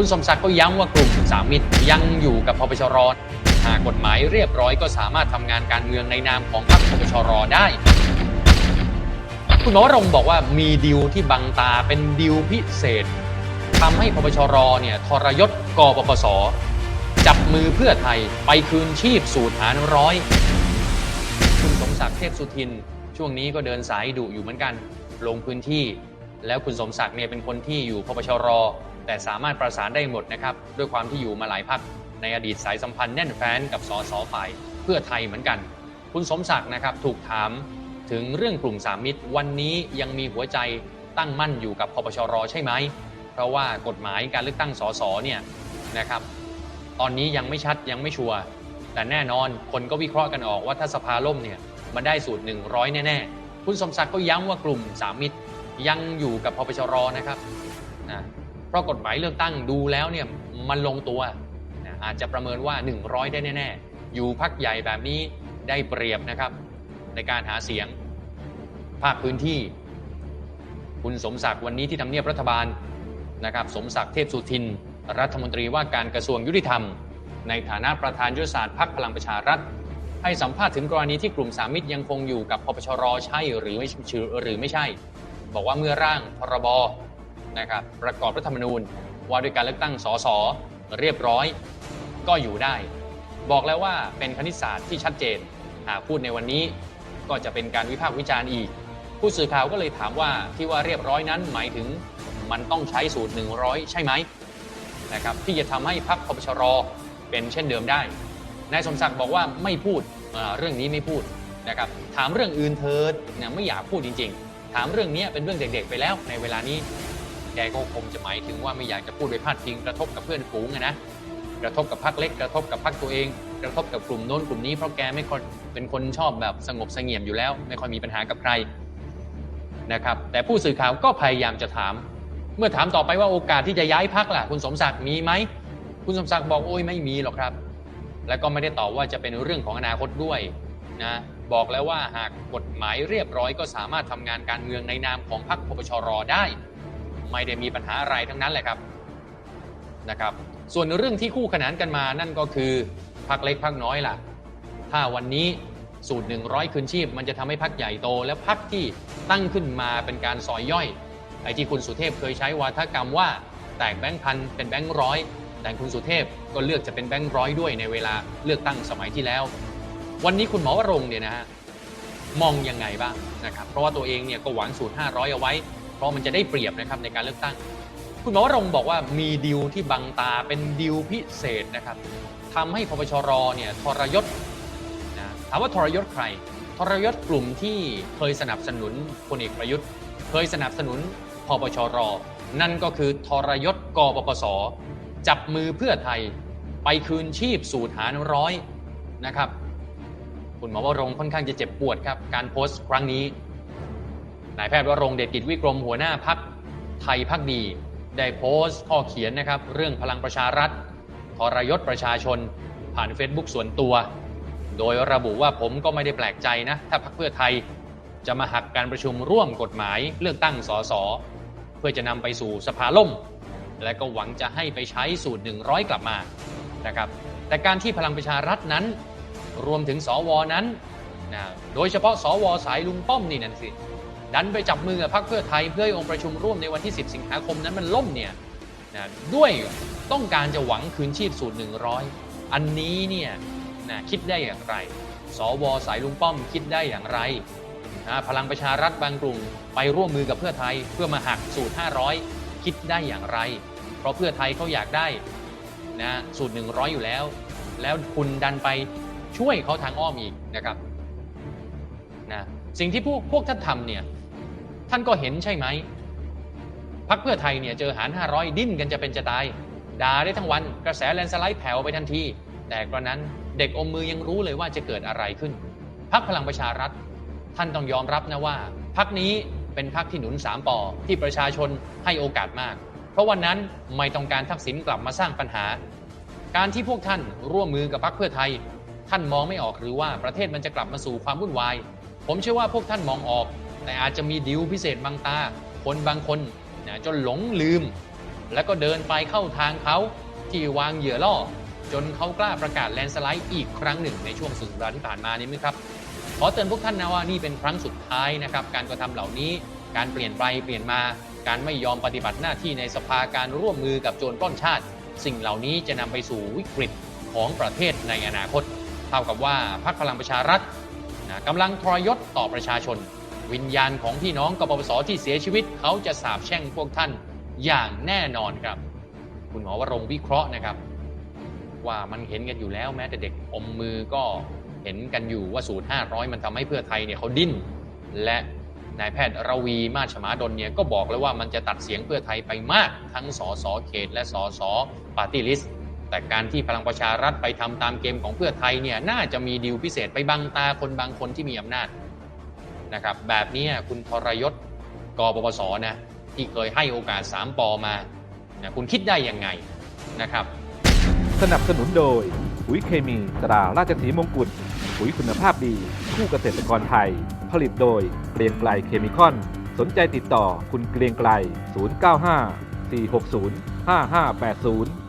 คุณสมศักดิ์ก็ย้ำว่ากลุ่มสามมิตรยังอยู่กับพปชรหากกฎหมายเรียบร้อยก็สามารถทำงานการเมืองในนามของพรรคพปชรได้ คุณหมอรงบอกว่ามีดิวที่บังตาเป็นดิวพิเศษทำให้พปชรเนี่ยทรยศกปปสจับมือเพื่อไทยไปคืนชีพสู่ฐานร้อย คุณสมศักดิ์เทพสุทิน ช่วงนี้ก็เดินสายดุอยู่เหมือนกัน ลงพื้นที่ แล้วคุณสมศักดิ์เนี่ยเป็นคนที่อยู่พปชร แต่สามารถประสานได้หมดนะครับ ด้วยความที่อยู่มาหลายพักในอดีตสายสัมพันธ์แน่นแฟ้นกับสสฝ่ายเพื่อไทยเหมือนกัน คุณสมศักดิ์นะครับถูกถามถึงเรื่องกลุ่มสามมิตร วันนี้ยังมีหัวใจตั้งมั่นอยู่กับพปชรใช่ไหม เพราะว่ากฎหมายการเลือกตั้งสสเนี่ยนะครับ ตอนนี้ยังไม่ชัดยังไม่ชัวร์แต่แน่นอนคนก็วิเคราะห์กันออกว่าถ้าสภาล่มเนี่ยมันได้สูตร 100 แน่ๆ คุณสมศักดิ์ก็ย้ำว่ากลุ่มสามมิตรยังอยู่กับพปชรนะครับนะ เพราะกฎหมายเลือกตั้งดูแล้วเนี่ยมันลงตัวนะอาจจะประเมินว่า 100 ได้แน่ ๆ อยู่พักใหญ่แบบนี้ได้เปรียบนะครับ ในการหาเสียงภาคพื้นที่ คุณสมศักดิ์วันนี้ที่ทำเนียบรัฐบาลนะครับ สมศักดิ์เทพสุทิน รัฐมนตรีว่าการกระทรวงยุติธรรม ในฐานะประธานยุทธศาสตร์พักพลังประชารัฐ ให้สัมภาษณ์ถึงกรณีที่กลุ่มสามมิตรยังคงอยู่กับพปชรใช่หรือไม่หรือไม่ใช่ บอกว่าเมื่อร่างพรบ นะครับประกอบรัฐธรรมนูญ ว่าด้วยการเลือกตั้งสสเรียบร้อย ก็อยู่ได้ บอกแล้วว่าเป็นคณิตศาสตร์ที่ชัดเจนหากพูดในวันนี้ก็จะเป็นการวิพากษ์วิจารณ์อีก ผู้สื่อข่าวก็เลยถามว่าที่ว่าเรียบร้อยนั้นหมายถึงมันต้องใช้สูตร 100 ใช่ไหมนะครับที่จะทำให้พรรคพปชรเป็นเช่นเดิมได้นายสมศักดิ์บอกว่าไม่พูดเรื่องนี้ไม่พูดนะครับถามเรื่องอื่นเถิดเนี่ยไม่อยากพูดจริง ๆ ถามเรื่องนี้เป็นเรื่องเด็กๆ ไปแล้วในเวลานี้ กก็คงจะหมายถึงว่าไม่อยากจะพูดไปพาดพิงกระทบกับเพื่อนฝูงนะกระทบกับพรรคเล็ก กระทบกับพรรคตัวเอง กระทบกับกลุ่มโน้นกลุ่มนี้เพราะแกไม่ค่อยเป็นคนชอบแบบสงบเสงี่ยมอยู่แล้ว ไม่ค่อยมีปัญหากับใครนะครับ แต่ผู้สื่อข่าวก็พยายามจะถาม เมื่อถามต่อไปว่าโอกาสที่จะย้ายพักล่ะ คุณสมศักดิ์มีไหมคุณสมศักดิ์บอกโอ้ยไม่มีหรอกครับ แล้วก็ไม่ได้ตอบว่าจะเป็นเรื่องของอนาคตด้วยนะบอกแล้วว่าหากกฎหมายเรียบร้อยก็สามารถทำงานการเมืองในนามของพรรคพปชรได้ ไม่ได้มีปัญหาอะไรทั้งนั้นแหละครับนะครับ ส่วนเรื่องที่คู่ขนานกันมานั่นก็คือพักเล็กพักน้อยล่ะ ถ้าวันนี้สูตร 100 คืนชีพ มันจะทำให้พักใหญ่โต และพักที่ตั้งขึ้นมาเป็นการซอยย่อย ไอ้ที่คุณสุเทพเคยใช้วาทกรรมว่า แตกแบงค์พันเป็นแบงค์ร้อยแต่คุณสุเทพก็เลือกจะเป็นแบงค์ร้อยด้วยในเวลาเลือกตั้งสมัยที่แล้ว วันนี้คุณหมอวรงเนี่ยนะฮะมองยังไงบ้างนะครับเพราะว่าตัวเองเนี่ยก็หวังสูตร 500 เอาไว้ เพราะมันจะได้เปรียบนะครับในการเลือกตั้ง คุณหมอวรงบอกว่ามีดิวที่บังตาเป็นดิวพิเศษนะครับทำให้พปชรเนี่ยทรยศนะถามว่าทรยศใคร ทรยศกลุ่มที่เคยสนับสนุนพลเอกประยุทธ์ เคยสนับสนุนพปชร นั่นก็คือทรยศกปปส จับมือเพื่อไทยไปคืนชีพสู่ฐานร้อยนะครับ คุณหมอวรงค่อนข้างจะเจ็บปวดครับ การโพสต์ครั้งนี้ นายแพทย์วรงเดชกิจวิกรมหัวหน้าพักไทยพักดี ได้โพสต์ข้อเขียนนะครับ เรื่องพลังประชารัฐทรยศประชาชน ผ่าน Facebook ส่วนตัว โดยระบุว่าผมก็ไม่ได้แปลกใจนะ ถ้าพักเพื่อไทยจะมาหักการประชุมร่วมกฎหมายเลือกตั้งสสเพื่อจะนำไปสู่สภาล่ม และก็หวังจะให้ไปใช้สูตร 100 กลับมานะครับแต่การที่พลังประชารัฐนั้น รวมถึงสวนั้นนะโดยเฉพาะสวสายลุงป้อมนี่นั่นสิ ดันไปจับมือกับพรรคเพื่อไทยเพื่อให้องค์ประชุมร่วมในวันที่ 10 สิงหาคมนั้นมันล่มเนี่ยนะด้วยต้องการจะหวังคืนชีพสูตร 100 อันนี้เนี่ยนะคิดได้อย่างไร สวสายลุงป้อมคิดได้อย่างไรนะพลังประชารัฐบางกลุ่มไปร่วมมือกับเพื่อไทยเพื่อมาหักสูตร 500 คิดได้อย่างไร เพราะเพื่อไทยเขาอยากได้นะสูตร 100 อยู่แล้ว แล้วคุณดันไปช่วยเขาทางอ้อมอีกนะครับนะสิ่งที่พวกพวกท่านทำเนี่ย ท่านก็เห็นใช่ไหมพักเพื่อไทยเนี่ยเจอหาร 500 ดิ้นกันจะเป็นจะตาย ด่าได้ทั้งวันกระแสแลนด์สไลด์แผ่วไปทันที แต่กระนั้นเด็กอมมือยังรู้เลยว่าจะเกิดอะไรขึ้น พักพลังประชารัฐ ท่านต้องยอมรับนะว่า พักนี้เป็นพักที่หนุน3ปอที่ประชาชนให้โอกาสมาก เพราะวันนั้นไม่ต้องการทักษิณกลับมาสร้างปัญหา การที่พวกท่านร่วมมือกับพักเพื่อไทย ท่านมองไม่ออกหรือว่าประเทศมันจะกลับมาสู่ความวุ่นวาย ผมเชื่อว่าพวกท่านมองออก แต่อาจจะมีดิวพิเศษบางตา คนบางคนนะจนหลงลืม แล้วก็เดินไปเข้าทางเขาที่วางเหยื่อล่อ จนเขากล้าประกาศแลนด์สไลด์อีกครั้งหนึ่งในช่วงสุดสัปดาห์ที่ผ่านมานี้มั้ยครับขอเตือนพวกท่านนะว่านี่เป็นครั้งสุดท้ายนะครับ การกระทำเหล่านี้การเปลี่ยนไปเปลี่ยนมา การไม่ยอมปฏิบัติหน้าที่ในสภาการร่วมมือกับโจรปล้นชาติ สิ่งเหล่านี้จะนำไปสู่วิกฤตของประเทศในอนาคต เท่ากับว่าพรรคพลังประชารัฐนะกำลังทรยศต่อประชาชน วิญญาณของพี่น้องกปปสที่เสียชีวิต เขาจะสาบแช่งพวกท่านอย่างแน่นอนครับ คุณหมอวรงวิเคราะห์นะครับ ว่ามันเห็นกันอยู่แล้วแม้แต่เด็กอมมือก็เห็นกันอยู่ว่าสูตร 500 มันทำให้เพื่อไทยเนี่ยเขาดิ้น และนายแพทย์ระวีมาชมาดลเนี่ยก็บอกแล้วว่ามันจะตัดเสียงเพื่อไทยไปมากทั้งสสเขต และสสปาร์ตี้ลิสต์แต่การที่พลังประชารัฐไปทำตามเกมของเพื่อไทยเนี่ยน่าจะมีดีลพิเศษไปบังตาคนบางคนที่มีอำนาจ นะครับแบบนี้คุณทรยศกปปสนะที่เคยให้โอกาส 3ปอมานะคุณคิดได้ยังไงนะครับ สนับสนุนโดยปุ๋ยเคมีตราราชสีมงกุฎปุ๋ยคุณภาพดี คู่เกษตรกรไทย ผลิตโดยเกรียงไกลเคมีคอน สนใจติดต่อคุณเกรียงไกล 095 460 5580